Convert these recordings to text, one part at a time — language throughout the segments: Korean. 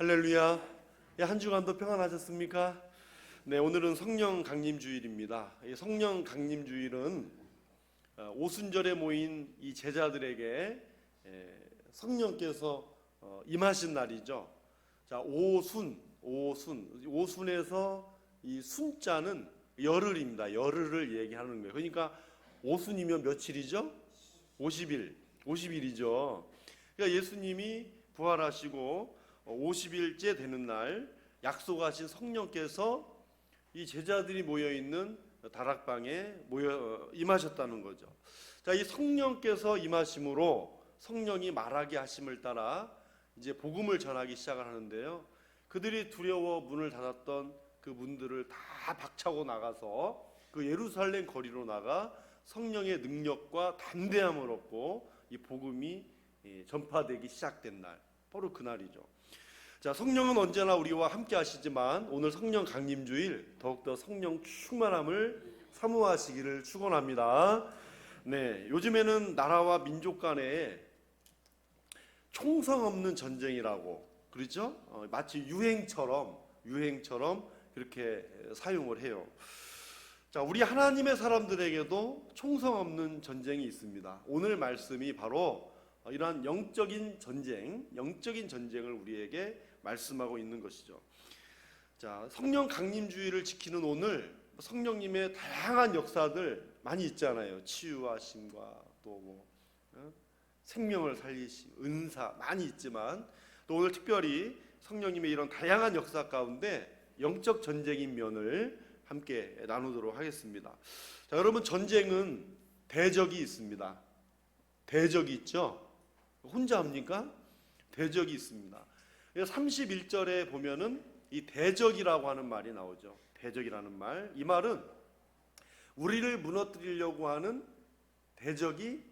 할렐루야. 예, 한 주간도 평안하셨습니까? 네, 오늘은 성령 강림 주일입니다. 이 성령 강림 주일은 어, 오순절에 모인 이 제자들에게 에, 성령께서 어, 임하신 날이죠. 자, 오순, 오순, 오순에서 이 순자는 열흘입니다. 열흘을 얘기하는 거예요. 그러니까 오순이면 며칠이죠? 50일, 50일이죠. 그러니까 예수님이 부활하시고 50일째 되는 날 약속하신 성령께서 이 제자들이 모여 있는 다락방에 모여 어, 임하셨다는 거죠. 자, 이 성령께서 임하심으로 성령이 말하게 하심을 따라 이제 복음을 전하기 시작을 하는데요. 그들이 두려워 문을 닫았던 그 문들을 다 박차고 나가서 그 예루살렘 거리로 나가 성령의 능력과 담대함을 얻고 이 복음이 예, 전파되기 시작된 날 바로 그 날이죠. 자, 성령은 언제나 우리와 함께 하시지만 오늘 성령 강림 주일 더욱더 성령 충만함을 사모하시기를 축원합니다. 네, 요즘에는 나라와 민족 간에 총성 없는 전쟁이라고 그렇죠? 어, 마치 유행처럼 유행처럼 그렇게 사용을 해요. 자, 우리 하나님의 사람들에게도 총성 없는 전쟁이 있습니다. 오늘 말씀이 바로 이러한 영적인 전쟁, 영적인 전쟁을 우리에게 말씀하고 있는 것이죠. 자, 성령 강림주의를 지키는 오늘 성령님의 다양한 역사들 많이 있잖아요. 치유하심과 또뭐 어? 생명을 살리심, 은사 많이 있지만 또 오늘 특별히 성령님의 이런 다양한 역사 가운데 영적 전쟁인 면을 함께 나누도록 하겠습니다. 자, 여러분 전쟁은 대적이 있습니다. 대적이 있죠. 혼자 합니까? 대적이 있습니다. 31절에 보면은 이 대적이라고 하는 말이 나오죠. 대적이라는 말. 이 말은 우리를 무너뜨리려고 하는 대적이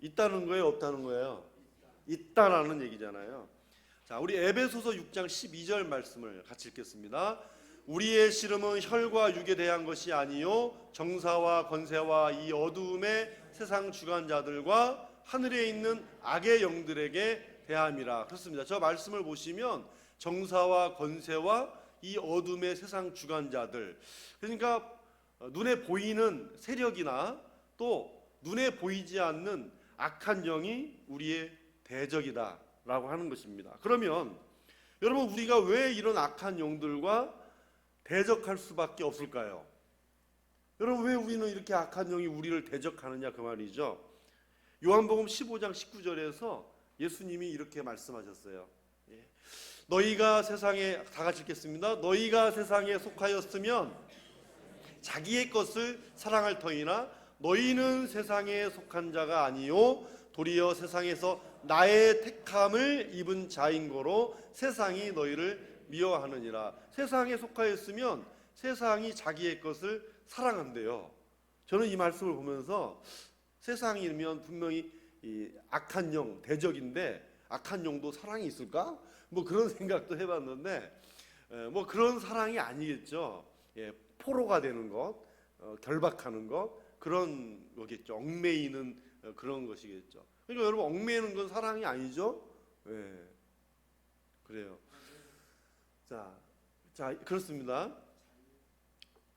있다는 거예요, 없다는 거예요? 있다라는 얘기잖아요. 자, 우리 에베소서 6장 12절 말씀을 같이 읽겠습니다. 우리의 씨름은 혈과 육에 대한 것이 아니요 정사와 권세와 이 어두움의 세상 주관자들과 하늘에 있는 악의 영들에게 대함이라. 그렇습니다. 저 말씀을 보시면 정사와 권세와 이 어둠의 세상 주관자들. 그러니까 눈에 보이는 세력이나 또 눈에 보이지 않는 악한 영이 우리의 대적이다라고 하는 것입니다. 그러면 여러분 우리가 왜 이런 악한 영들과 대적할 수밖에 없을까요? 여러분 왜 우리는 이렇게 악한 영이 우리를 대적하느냐 그 말이죠. 요한복음 15장 19절에서 예수님이 이렇게 말씀하셨어요. 예. 너희가 세상에 다 같이 읽겠습니다. 너희가 세상에 속하였으면 자기의 것을 사랑할 터이나 너희는 세상에 속한 자가 아니요 도리어 세상에서 나의 택함을 입은 자인 거로 세상이 너희를 미워하느니라. 세상에 속하였으면 세상이 자기의 것을 사랑한대요. 저는 이 말씀을 보면서 세상이면 분명히 이 악한 영 대적인데 악한 영도 사랑이 있을까? 뭐 그런 생각도 해봤는데 에, 뭐 그런 사랑이 아니겠죠. 예, 포로가 되는 것, 어, 결박하는 것 그런 거겠죠. 얽매이는 어, 그런 것이겠죠. 그러니까 여러분 얽매이는 건 사랑이 아니죠. 예, 그래요. 자, 자 그렇습니다.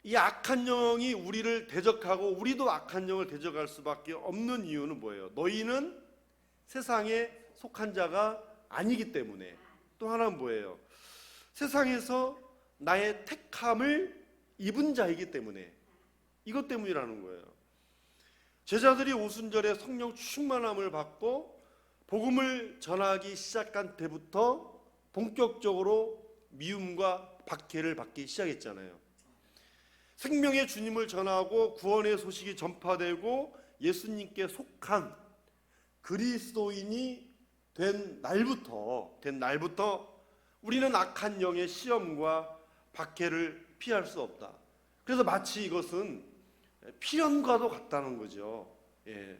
이 악한 영이 우리를 대적하고 우리도 악한 영을 대적할 수밖에 없는 이유는 뭐예요? 너희는 세상에 속한 자가 아니기 때문에 또 하나는 뭐예요? 세상에서 나의 택함을 입은 자이기 때문에 이것 때문이라는 거예요. 제자들이 오순절에 성령 충만함을 받고 복음을 전하기 시작한 때부터 본격적으로 미움과 박해를 받기 시작했잖아요. 생명의 주님을 전하고 구원의 소식이 전파되고 예수님께 속한 그리스도인이 된 날부터 된 날부터 우리는 악한 영의 시험과 박해를 피할 수 없다. 그래서 마치 이것은 필연과도 같다는 거죠. 예.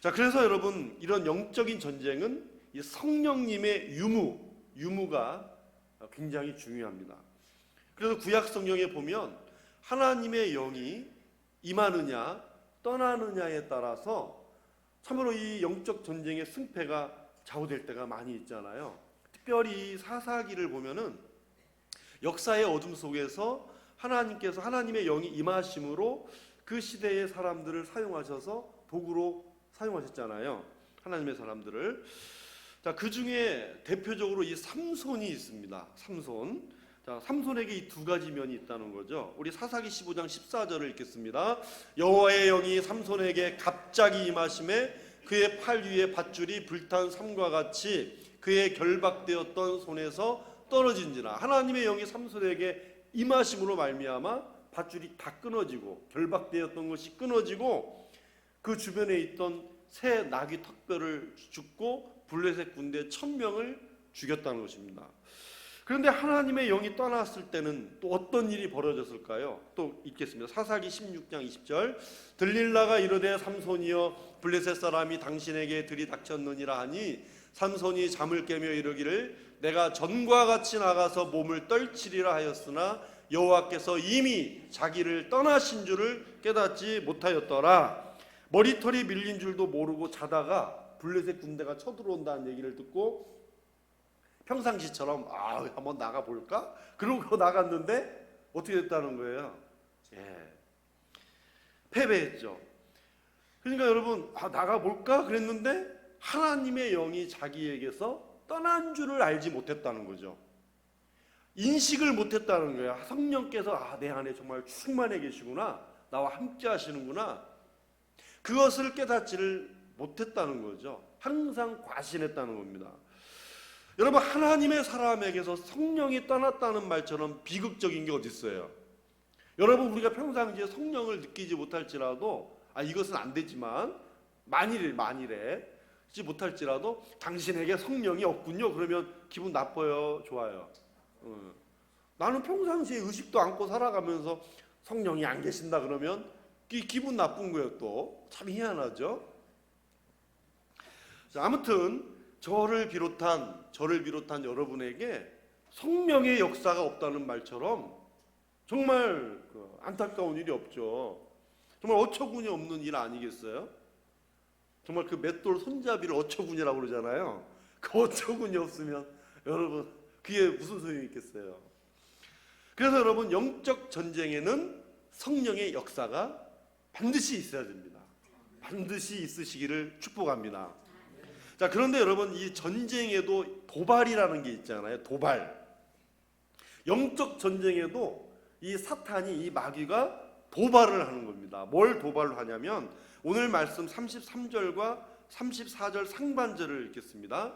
자, 그래서 여러분 이런 영적인 전쟁은 이 성령님의 유무, 유무가 굉장히 중요합니다. 그래서 구약 성경에 보면 하나님의 영이 임하느냐 떠나느냐에 따라서 참으로 이 영적 전쟁의 승패가 좌우될 때가 많이 있잖아요. 특별히 사사기를 보면은 역사의 어둠 속에서 하나님께서 하나님의 영이 임하심으로 그 시대의 사람들을 사용하셔서 도구로 사용하셨잖아요. 하나님의 사람들을. 자, 그 중에 대표적으로 이 삼손이 있습니다. 삼손. 자, 삼손에게 이 두 가지 면이 있다는 거죠. 우리 사사기 15장 14절을 읽겠습니다. 여호와의 영이 삼손에게 갑자기 임하심에 그의 팔 위에 밧줄이 불탄 삼과 같이 그의 결박되었던 손에서 떨어진지라 하나님의 영이 삼손에게 임하심으로 말미암아 밧줄이 다 끊어지고 결박되었던 것이 끊어지고 그 주변에 있던 새 나귀 턱뼈를 죽고 블레셋 군대 천 명을 죽였다는 것입니다. 그런데 하나님의 영이 떠났을 때는 또 어떤 일이 벌어졌을까요? 또 읽겠습니다. 사사기 16장 20절 들릴라가 이르되 삼손이여 블레셋 사람이 당신에게 들이닥쳤느니라 하니 삼손이 잠을 깨며 이르기를 내가 전과 같이 나가서 몸을 떨치리라 하였으나 여호와께서 이미 자기를 떠나신 줄을 깨닫지 못하였더라 머리털이 밀린 줄도 모르고 자다가 블레셋 군대가 쳐들어온다는 얘기를 듣고 평상시처럼 아 한번 나가 볼까? 그러고 나갔는데 어떻게 됐다는 거예요? 예. 패배했죠. 그러니까 여러분 아 나가 볼까 그랬는데 하나님의 영이 자기에게서 떠난 줄을 알지 못했다는 거죠. 인식을 못했다는 거예요. 성령께서 아, 내 안에 정말 충만해 계시구나. 나와 함께 하시는구나. 그것을 깨닫지를 못했다는 거죠. 항상 과신했다는 겁니다. 여러분 하나님의 사람에게서 성령이 떠났다는 말처럼 비극적인 게 어디 있어요? 여러분 우리가 평상시에 성령을 느끼지 못할지라도 아 이것은 안 되지만 만일에 만일에 지 못할지라도 당신에게 성령이 없군요. 그러면 기분 나빠요, 좋아요. 어. 나는 평상시에 의식도 않고 살아가면서 성령이 안 계신다 그러면 기, 기분 나쁜 거예요 또. 참 희한하죠. 자, 아무튼 저를 비롯한 저를 비롯한 여러분에게 성령의 역사가 없다는 말처럼 정말 그 안타까운 일이 없죠. 정말 어처구니 없는 일 아니겠어요? 정말 그 맷돌 손잡이를 어처구니라고 그러잖아요. 그 어처구니 없으면 여러분 그게 무슨 소용이 있겠어요? 그래서 여러분 영적 전쟁에는 성령의 역사가 반드시 있어야 됩니다. 반드시 있으시기를 축복합니다. 자, 그런데 여러분 이 전쟁에도 도발이라는 게 있잖아요. 도발. 영적 전쟁에도 이 사탄이 이 마귀가 도발을 하는 겁니다. 뭘 도발을 하냐면 오늘 말씀 33절과 34절 상반절을 읽겠습니다.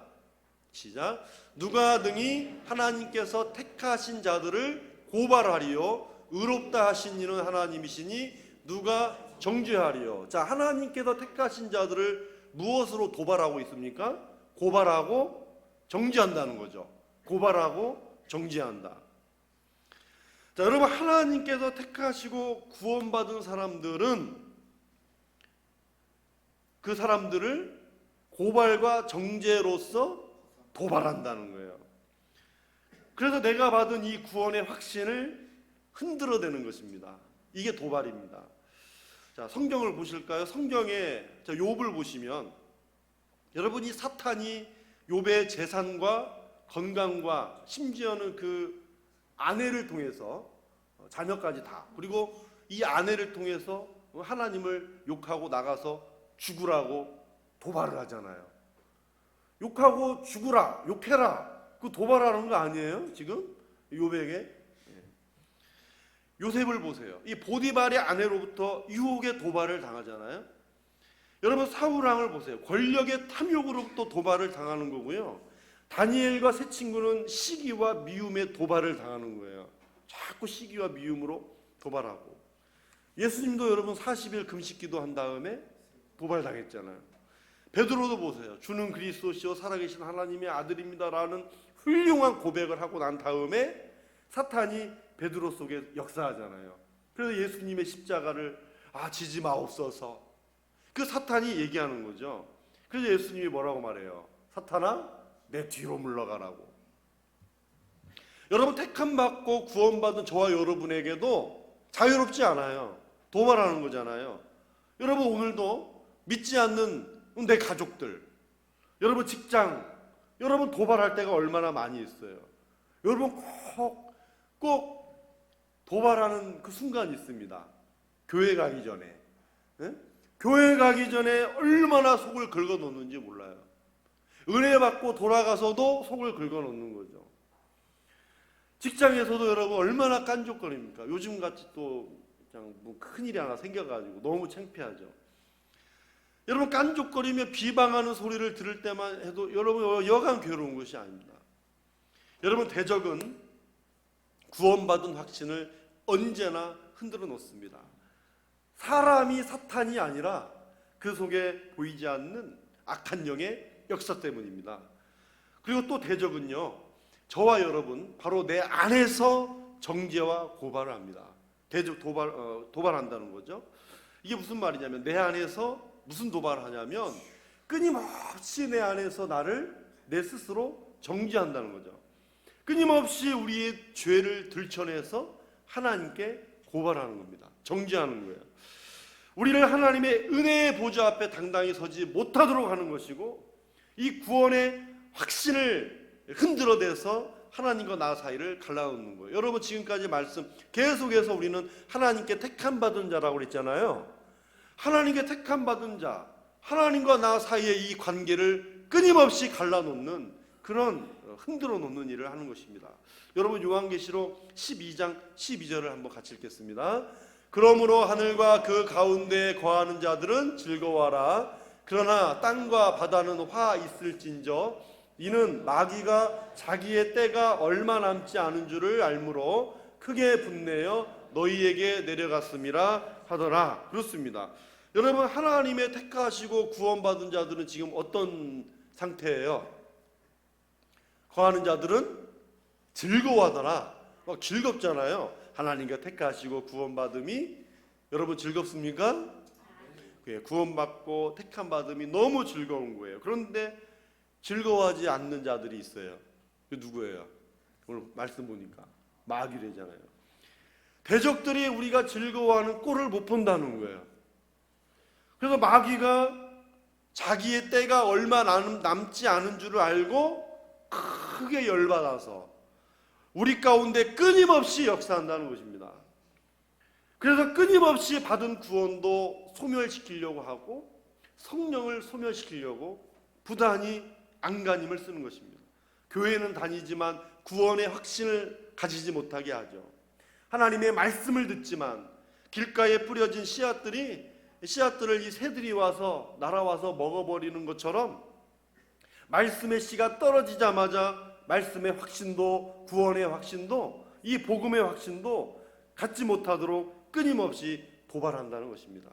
시작. 누가 등이 하나님께서 택하신 자들을 고발하리요 의롭다 하신 이는 하나님이시니 누가 정죄하리요. 자, 하나님께서 택하신 자들을 무엇으로 도발하고 있습니까? 고발하고 정지한다는 거죠. 고발하고 정지한다. 자, 여러분 하나님께서 택하시고 구원받은 사람들은 그 사람들을 고발과 정죄로서 도발한다는 거예요. 그래서 내가 받은 이 구원의 확신을 흔들어대는 것입니다. 이게 도발입니다. 자, 성경을 보실까요? 성경에 자, 욥을 보시면 여러분이 사탄이 욥의 재산과 건강과 심지어는 그 아내를 통해서 어, 자녀까지 다 그리고 이 아내를 통해서 하나님을 욕하고 나가서 죽으라고 도발을 하잖아요. 욕하고 죽으라, 욕해라. 그 도발하는 거 아니에요? 지금 욥에게 요셉을 보세요. 이 보디발의 아내로부터 유혹의 도발을 당하잖아요. 여러분 사울 왕을 보세요. 권력의 탐욕으로부터 도발을 당하는 거고요. 다니엘과 세 친구는 시기와 미움의 도발을 당하는 거예요. 자꾸 시기와 미움으로 도발하고. 예수님도 여러분 40일 금식기도 한 다음에 도발당했잖아요. 베드로도 보세요. 주는 그리스도시요 살아계신 하나님의 아들입니다라는 훌륭한 고백을 하고 난 다음에 사탄이 베드로 속에 역사하잖아요. 그래서 예수님의 십자가를 아 지지 마옵소서. 그 사탄이 얘기하는 거죠. 그래서 예수님이 뭐라고 말해요? 사탄아 내 뒤로 물러가라고. 여러분 택함 받고 구원받은 저와 여러분에게도 자유롭지 않아요. 도발하는 거잖아요. 여러분 오늘도 믿지 않는 내 가족들, 여러분 직장, 여러분 도발할 때가 얼마나 많이 있어요. 여러분 꼭, 꼭 도발하는 그 순간이 있습니다. 교회 가기 전에. 예? 교회 가기 전에 얼마나 속을 긁어 놓는지 몰라요. 은혜 받고 돌아가서도 속을 긁어 놓는 거죠. 직장에서도 여러분 얼마나 깐족거립니까? 요즘 같이 또 그냥 뭐 큰일이 하나 생겨가지고 너무 창피하죠. 여러분 깐족거리며 비방하는 소리를 들을 때만 해도 여러분 여간 괴로운 것이 아닙니다. 여러분 대적은 구원받은 확신을 언제나 흔들어 놓습니다. 사람이 사탄이 아니라 그 속에 보이지 않는 악한 영의 역사 때문입니다. 그리고 또 대적은요, 저와 여러분 바로 내 안에서 정죄와 고발을 합니다. 대적 도발 어, 도발한다는 거죠. 이게 무슨 말이냐면 내 안에서 무슨 도발을 하냐면 끊임없이 내 안에서 나를 내 스스로 정죄한다는 거죠. 끊임없이 우리의 죄를 들춰내서 하나님께 고발하는 겁니다. 정죄하는 거예요. 우리를 하나님의 은혜의 보좌 앞에 당당히 서지 못하도록 하는 것이고 이 구원의 확신을 흔들어대서 하나님과 나 사이를 갈라놓는 거예요. 여러분 지금까지 말씀 계속해서 우리는 하나님께 택함 받은 자라고 그랬잖아요. 하나님께 택함 받은 자, 하나님과 나 사이의 이 관계를 끊임없이 갈라놓는 그런 흔들어 놓는 일을 하는 것입니다. 여러분 요한계시록 12장 12절을 한번 같이 읽겠습니다. 그러므로 하늘과 그 가운데 거하는 자들은 즐거워하라. 그러나 땅과 바다는 화 있을진저 이는 마귀가 자기의 때가 얼마 남지 않은 줄을 알므로 크게 분내어 너희에게 내려갔음이라 하더라. 그렇습니다. 여러분 하나님의 택하시고 구원받은 자들은 지금 어떤 상태예요? 거하는 자들은 즐거워하더라. 막 즐겁잖아요. 하나님과 택하시고 구원받음이 여러분 즐겁습니까? 예, 구원받고 택함 받음이 너무 즐거운 거예요. 그런데 즐거워하지 않는 자들이 있어요. 그 누구예요? 오늘 말씀 보니까 마귀래잖아요. 대적들이 우리가 즐거워하는 꼴을 못 본다는 거예요. 그래서 마귀가 자기의 때가 얼마 남- 남지 않은 줄을 알고 크게 열받아서 우리 가운데 끊임없이 역사한다는 것입니다. 그래서 끊임없이 받은 구원도 소멸시키려고 하고 성령을 소멸시키려고 부단히 안간힘을 쓰는 것입니다. 교회는 다니지만 구원의 확신을 가지지 못하게 하죠. 하나님의 말씀을 듣지만 길가에 뿌려진 씨앗들이 씨앗들을 이 새들이 와서 날아와서 먹어버리는 것처럼 말씀의 씨가 떨어지자마자 말씀의 확신도 구원의 확신도 이 복음의 확신도 갖지 못하도록 끊임없이 도발한다는 것입니다.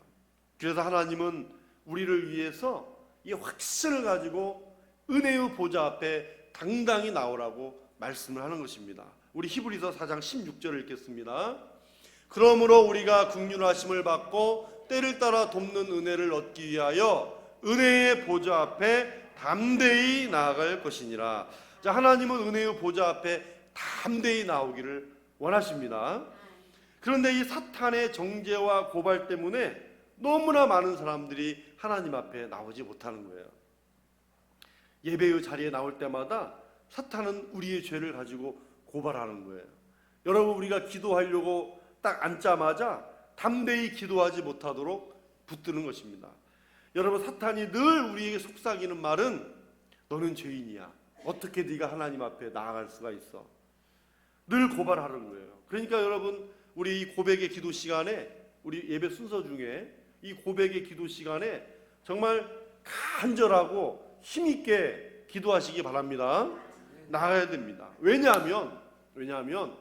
그래서 하나님은 우리를 위해서 이 확신을 가지고 은혜의 보좌 앞에 당당히 나오라고 말씀을 하는 것입니다. 우리 히브리서 4장 16절을 읽겠습니다. 그러므로 우리가 국률하심을 받고 때를 따라 돕는 은혜를 얻기 위하여 은혜의 보좌 앞에 담대히 나아갈 것이니라. 자, 하나님은 은혜의 보좌 앞에 담대히 나오기를 원하십니다. 그런데 이 사탄의 정죄와 고발 때문에 너무나 많은 사람들이 하나님 앞에 나오지 못하는 거예요. 예배의 자리에 나올 때마다 사탄은 우리의 죄를 가지고 고발하는 거예요. 여러분 우리가 기도하려고 딱 앉자마자 담대히 기도하지 못하도록 붙드는 것입니다. 여러분 사탄이 늘 우리에게 속삭이는 말은 너는 죄인이야. 어떻게 네가 하나님 앞에 나아갈 수가 있어? 늘 고발하는 거예요. 그러니까 여러분 우리 이 고백의 기도 시간에 우리 예배 순서 중에 이 고백의 기도 시간에 정말 간절하고 힘 있게 기도하시기 바랍니다. 나가야 됩니다. 왜냐하면 왜냐하면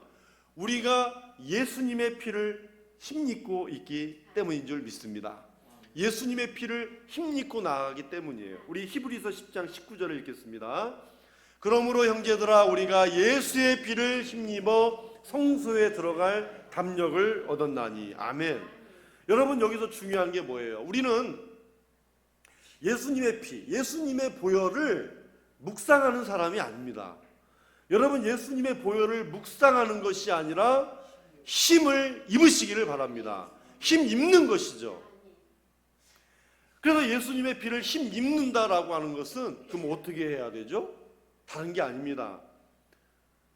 우리가 예수님의 피를 힘입고 있기 때문인 줄 믿습니다. 예수님의 피를 힘입고 나가기 때문이에요. 우리 히브리서 10장 19절을 읽겠습니다. 그러므로 형제들아 우리가 예수의 피를 힘입어 성소에 들어갈 담력을 얻었나니 아멘. 여러분 여기서 중요한 게 뭐예요? 우리는 예수님의 피, 예수님의 보혈을 묵상하는 사람이 아닙니다. 여러분 예수님의 보혈을 묵상하는 것이 아니라 힘을 입으시기를 바랍니다. 힘 입는 것이죠. 그래서 예수님의 피를 힘 입는다라고 하는 것은 그럼 어떻게 해야 되죠? 다른 게 아닙니다.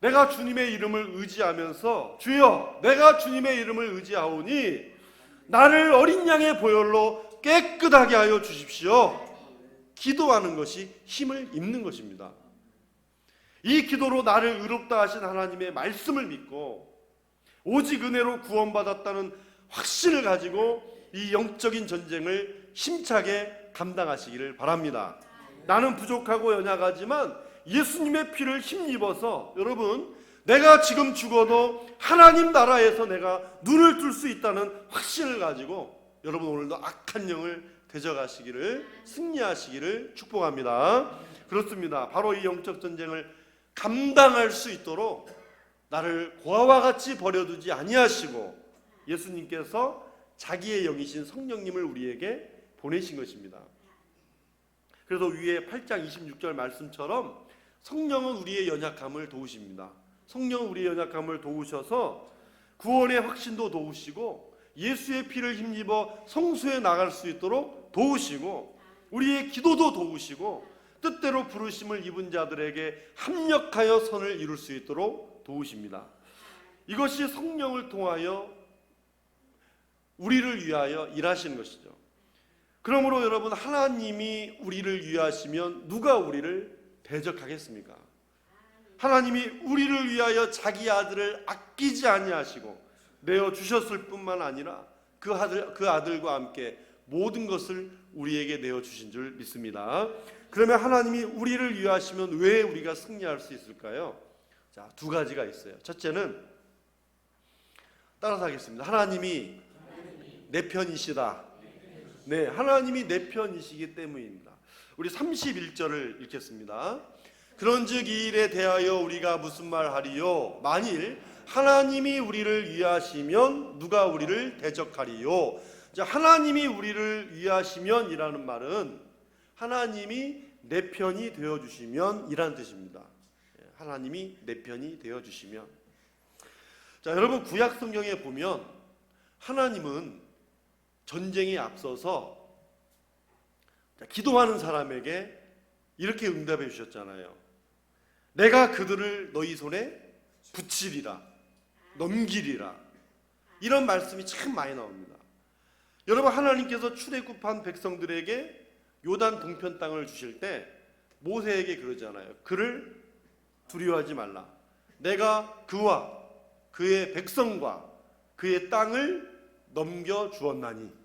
내가 주님의 이름을 의지하면서 주여 내가 주님의 이름을 의지하오니 나를 어린 양의 보혈로 깨끗하게 하여 주십시오. 기도하는 것이 힘을 입는 것입니다. 이 기도로 나를 의롭다 하신 하나님의 말씀을 믿고 오직 은혜로 구원받았다는 확신을 가지고 이 영적인 전쟁을 힘차게 감당하시기를 바랍니다. 나는 부족하고 연약하지만 예수님의 피를 힘입어서 여러분 내가 지금 죽어도 하나님 나라에서 내가 눈을 뜰 수 있다는 확신을 가지고 여러분 오늘도 악한 영을 대적하시기를 승리하시기를 축복합니다. 그렇습니다. 바로 이 영적 전쟁을 감당할 수 있도록 나를 고아와 같이 버려두지 아니하시고 예수님께서 자기의 영이신 성령님을 우리에게 보내신 것입니다. 그래서 위에 8장 26절 말씀처럼 성령은 우리의 연약함을 도우십니다. 성령은 우리의 연약함을 도우셔서 구원의 확신도 도우시고 예수의 피를 힘입어 성수에 나갈 수 있도록 도우시고 우리의 기도도 도우시고 뜻대로 부르심을 입은 자들에게 합력하여 선을 이룰 수 있도록 도우십니다. 이것이 성령을 통하여 우리를 위하여 일하시는 것이죠. 그러므로 여러분 하나님이 우리를 위하시면 누가 우리를 대적하겠습니까? 하나님이 우리를 위하여 자기 아들을 아끼지 아니하시고 내어 주셨을 뿐만 아니라 그 아들 그 아들과 함께 모든 것을 우리에게 내어 주신 줄 믿습니다. 그러면 하나님이 우리를 위하시면 왜 우리가 승리할 수 있을까요? 자, 두 가지가 있어요. 첫째는 따라서 하겠습니다. 하나님이 내 편이시다. 네, 하나님이 내 편이시기 때문입니다. 우리 31절을 읽겠습니다. 그런즉 이 일에 대하여 우리가 무슨 말 하리요? 만일 하나님이 우리를 위하시면 누가 우리를 대적하리요? 자, 하나님이 우리를 위하시면이라는 말은 하나님이 내 편이 되어 주시면 이란 뜻입니다. 예, 하나님이 내 편이 되어 주시면. 자, 여러분 구약 성경에 보면 하나님은 전쟁에 앞서서 자, 기도하는 사람에게 이렇게 응답해 주셨잖아요. 내가 그들을 너희 손에 붙이리라, 넘기리라. 이런 말씀이 참 많이 나옵니다. 여러분 하나님께서 출애굽한 백성들에게 요단 동편 땅을 주실 때 모세에게 그러잖아요. 그를 두려워하지 말라. 내가 그와 그의 백성과 그의 땅을 넘겨 주었나니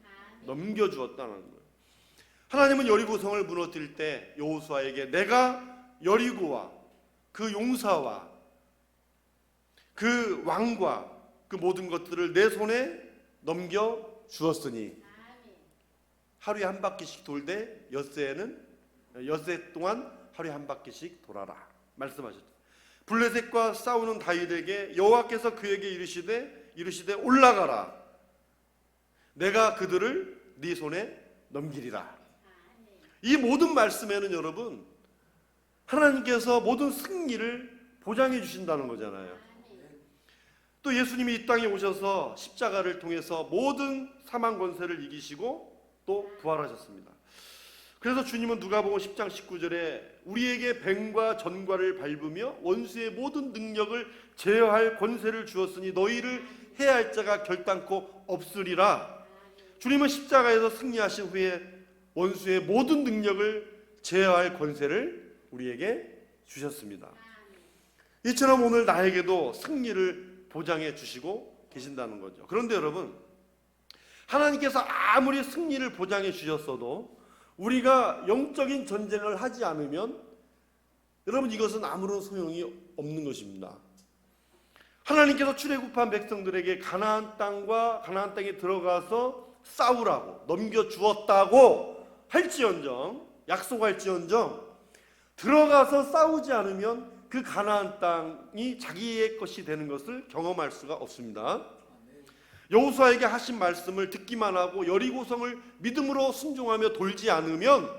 넘겨 주었다는 거예요. 하나님은 여리고성을 무너뜨릴 때 여호수아에게 내가 여리고와 그 용사와 그 왕과 그 모든 것들을 내 손에 넘겨 주었으니 하루에 한 바퀴씩 돌되 엿새는 엿새 동안 하루에 한 바퀴씩 돌아라 말씀하셨죠. 블레셋과 싸우는 다윗에게 여호와께서 그에게 이르시되 이르시되 올라가라. 내가 그들을 네 손에 넘기리라. 이 모든 말씀에는 여러분 하나님께서 모든 승리를 보장해 주신다는 거잖아요. 또 예수님이 이 땅에 오셔서 십자가를 통해서 모든 사망 권세를 이기시고 또 부활하셨습니다. 그래서 주님은 누가복음 10장 19절에 우리에게 뱀과 전과를 밟으며 원수의 모든 능력을 제어할 권세를 주었으니 너희를 해할 자가 결단코 없으리라. 주님은 십자가에서 승리하신 후에 원수의 모든 능력을 제어할 권세를 우리에게 주셨습니다. 이처럼 오늘 나에게도 승리를 보장해 주시고 계신다는 거죠. 그런데 여러분, 하나님께서 아무리 승리를 보장해 주셨어도 우리가 영적인 전쟁을 하지 않으면 여러분 이것은 아무런 소용이 없는 것입니다. 하나님께서 출애굽한 백성들에게 가나안 땅과 가나안 땅에 들어가서 싸우라고 넘겨 주었다고 할지언정 약속할지언정 들어가서 싸우지 않으면 그 가나안 땅이 자기의 것이 되는 것을 경험할 수가 없습니다. 여호수아에게 하신 말씀을 듣기만 하고 여리고성을 믿음으로 순종하며 돌지 않으면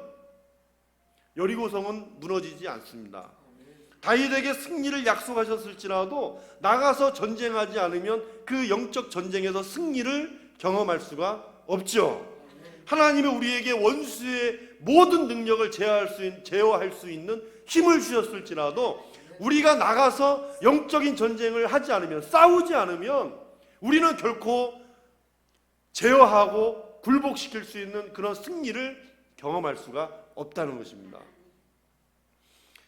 여리고성은 무너지지 않습니다. 다윗에게 승리를 약속하셨을지라도 나가서 전쟁하지 않으면 그 영적 전쟁에서 승리를 경험할 수가 없죠. 하나님이 우리에게 원수의 모든 능력을 제어할 수, 있, 제어할 수 있는 힘을 주셨을지라도 우리가 나가서 영적인 전쟁을 하지 않으면 싸우지 않으면 우리는 결코 제어하고 굴복시킬 수 있는 그런 승리를 경험할 수가 없다는 것입니다.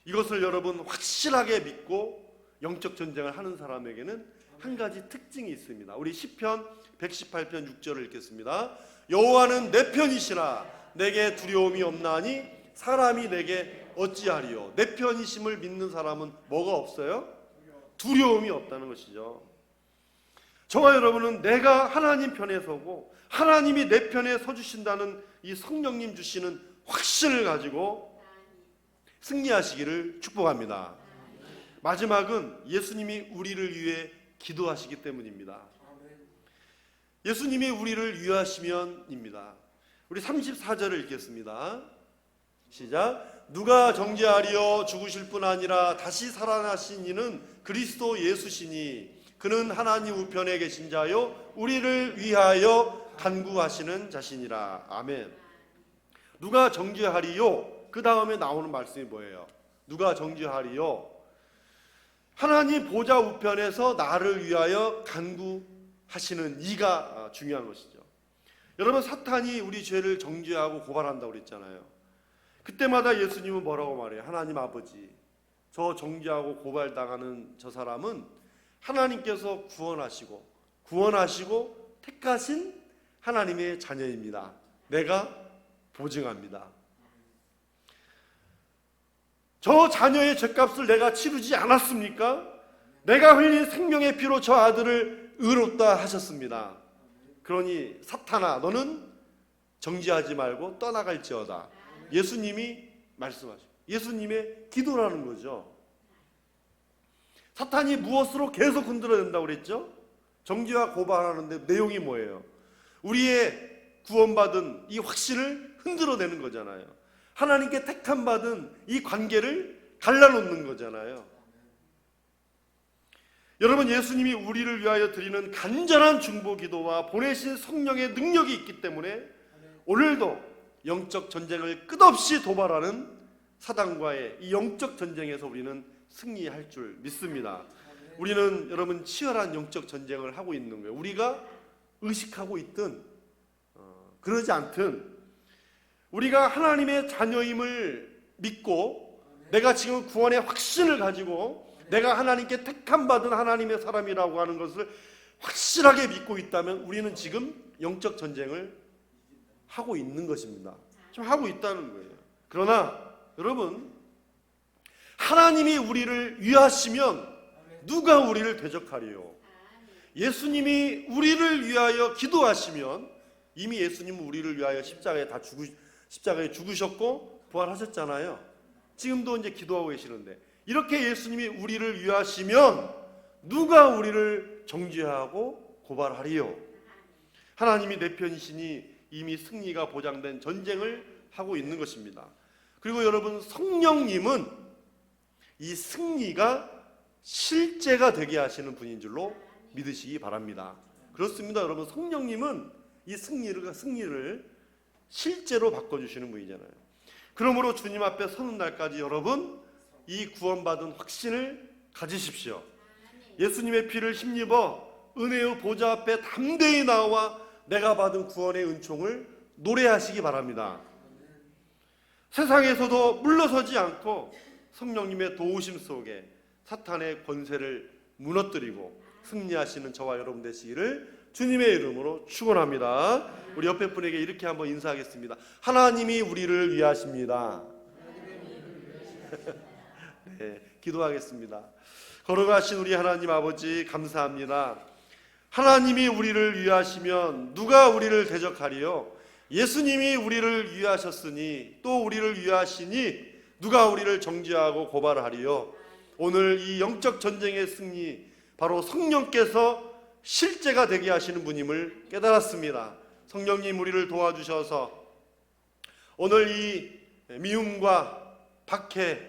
이것을 여러분 확실하게 믿고 영적 전쟁을 하는 사람에게는 한 가지 특징이 있습니다. 우리 시편 118편 6절을 읽겠습니다. 여호와는 내 편이시라 내게 두려움이 없나니 사람이 내게 어찌하리요 내 편이심을 믿는 사람은 뭐가 없어요? 두려움이 없다는 것이죠. 저와 여러분은 내가 하나님 편에 서고 하나님이 내 편에 서 주신다는 이 성령님 주시는 확신을 가지고 승리하시기를 축복합니다. 마지막은 예수님이 우리를 위해 기도하시기 때문입니다. 예수님이 우리를 위하시면입니다. 우리 34절을 읽겠습니다. 시작. 누가 정죄하리여 죽으실 뿐 아니라 다시 살아나신 이는 그리스도 예수시니 그는 하나님 우편에 계신 자요 우리를 위하여 간구하시는 자신이라. 아멘. 누가 정죄하리요? 그 다음에 나오는 말씀이 뭐예요? 누가 정죄하리요? 하나님 보좌 우편에서 나를 위하여 간구하시는 이가 아, 중요한 것이죠. 여러분 사탄이 우리 죄를 정죄하고 고발한다고 그랬잖아요. 그때마다 예수님은 뭐라고 말해요? 하나님 아버지, 저 정죄하고 고발당하는 저 사람은 하나님께서 구원하시고 구원하시고 택하신 하나님의 자녀입니다. 내가 보증합니다. 저 자녀의 죄값을 내가 치르지 않았습니까? 내가 흘린 생명의 피로 저 아들을 의롭다 하셨습니다. 그러니 사탄아 너는 정지하지 말고 떠나갈지어다. 예수님이 말씀하죠. 예수님의 기도라는 거죠. 사탄이 무엇으로 계속 흔들어낸다고 그랬죠? 정지와 고발하는데 내용이 뭐예요? 우리의 구원받은 이 확신을 흔들어내는 거잖아요. 하나님께 택함 받은 이 관계를 갈라놓는 거잖아요. 여러분 예수님이 우리를 위하여 드리는 간절한 중보 기도와 보내신 성령의 능력이 있기 때문에 오늘도 영적 전쟁을 끝없이 도발하는 사단과의 이 영적 전쟁에서 우리는 승리할 줄 믿습니다. 우리는 여러분 치열한 영적 전쟁을 하고 있는 거예요. 우리가 의식하고 있든 어, 그러지 않든 우리가 하나님의 자녀임을 믿고 내가 지금 구원의 확신을 가지고 내가 하나님께 택함 받은 하나님의 사람이라고 하는 것을 확실하게 믿고 있다면 우리는 지금 영적 전쟁을 하고 있는 것입니다. 지금 하고 있다는 거예요. 그러나 여러분 하나님이 우리를 위하시면 누가 우리를 대적하리요? 예수님이 우리를 위하여 기도하시면 이미 예수님은 우리를 위하여 십자가에 다 죽으 십자가에 죽으셨고 부활하셨잖아요. 지금도 이제 기도하고 계시는데 이렇게 예수님이 우리를 위하시면 누가 우리를 정죄하고 고발하리요? 하나님이 내 편이시니 이미 승리가 보장된 전쟁을 하고 있는 것입니다. 그리고 여러분 성령님은 이 승리가 실제가 되게 하시는 분인 줄로 믿으시기 바랍니다. 그렇습니다, 여러분. 성령님은 이 승리를 승리를 실제로 바꿔주시는 분이잖아요. 그러므로 주님 앞에 서는 날까지 여러분 이 구원받은 확신을 가지십시오. 예수님의 피를 힘입어 은혜의 보좌 앞에 담대히 나와 내가 받은 구원의 은총을 노래하시기 바랍니다. 세상에서도 물러서지 않고 성령님의 도우심 속에 사탄의 권세를 무너뜨리고 승리하시는 저와 여러분 되시기를 주님의 이름으로 축원합니다. 우리 옆에 분에게 이렇게 한번 인사하겠습니다. 하나님이 우리를 위하십니다. 네, 기도하겠습니다. 걸어가신 우리 하나님 아버지 감사합니다. 하나님이 우리를 위하시면 누가 우리를 대적하리요? 예수님이 우리를 위하셨으니 또 우리를 위하시니 누가 우리를 정죄하고 고발하리요? 오늘 이 영적 전쟁의 승리 바로 성령께서 실제가 되게 하시는 분임을 깨달았습니다. 성령님 우리를 도와주셔서 오늘 이 미움과 박해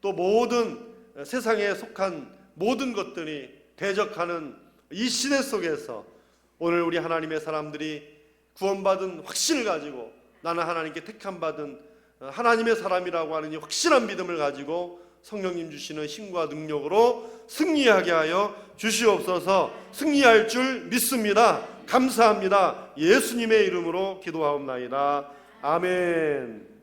또 모든 세상에 속한 모든 것들이 대적하는 이 시대 속에서 오늘 우리 하나님의 사람들이 구원받은 확신을 가지고 나는 하나님께 택함 받은 어, 하나님의 사람이라고 하는 이 확실한 믿음을 가지고 성령님 주시는 힘과 능력으로 승리하게 하여 주시옵소서 승리할 줄 믿습니다. 감사합니다. 예수님의 이름으로 기도하옵나이다. 아멘.